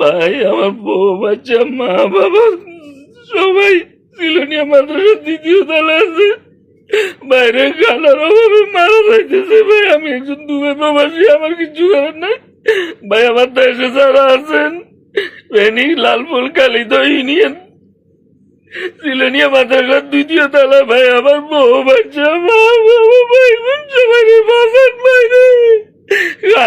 ভাই, আমার বউ, বাচ্চা, মা, বাবা, সবাই সিলোনিয়া মাদ্রাসার দ্বিতীয় তলা আছে। বাইরে খানার অভাবে মারা যাইতেছে ভাই, আমি একজন দুবে প্রবাসী, আমার কিছু করার নাই। ভাই, আমার দেশে যারা আছেন ফেনী লালপুর কালিদ ইউনিয়ন সিলোনিয়া মাদ্রাসার দ্বিতীয় তলা ভাই, আমার বউ, বাচ্চা, মা, বাবা, ভাই সবাই বাসার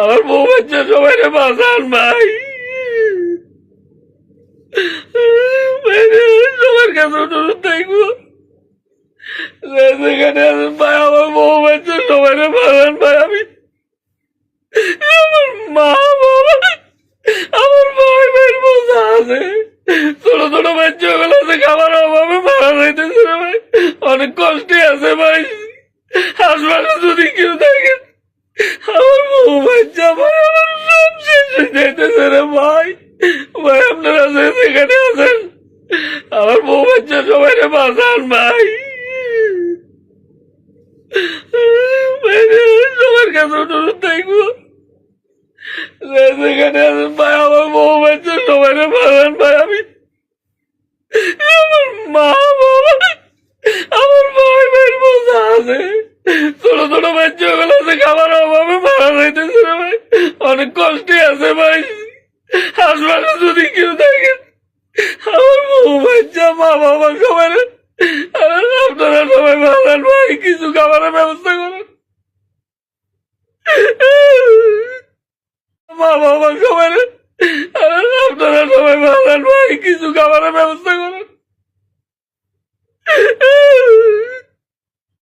আমার বউ বাচ্চা সবাই বাঁচান ভাই। সবার কাছে ভাই, আমার বউ বাচ্চা সবাই বাঁচান ভাই। আমি আমার মা, বাবা, আমার আছে। আছে খাবার অভাবে মারা যাইতেছে অনেক কষ্টে আছে ভাই। হাসপাতালে যদি কেউ থাকে আমার বউ বাচ্চা ভাই আমার সব ভাই। ভাই, আপনারা সেখানে আছেন, আমার বউ বাচ্চা সবাই রে বাঁচান ভাই। ভাই সবার কাছে অনুরোধ থাকব। সেখানে আছেন ভাই, আমার বউ বাচ্চা সবাই রে বাঁচান ভাই, আমি আমার মা, বাবা, আমার ভাই ভাইয়ের বোঝা আছে। আছে ভাই। অনেক কষ্টে আছে ভাই। হাসপাতালে যদি কেউ থাকে, আমার বউ যা মা বাবা সবাই আপনারা সবাই ভাবেন ভাই, কিছু খাবারের ব্যবস্থা করেন। মা বাবা সবাই আপনারা সবাই ভাবেন ভাই, কিছু খাবারের ব্যবস্থা করেন।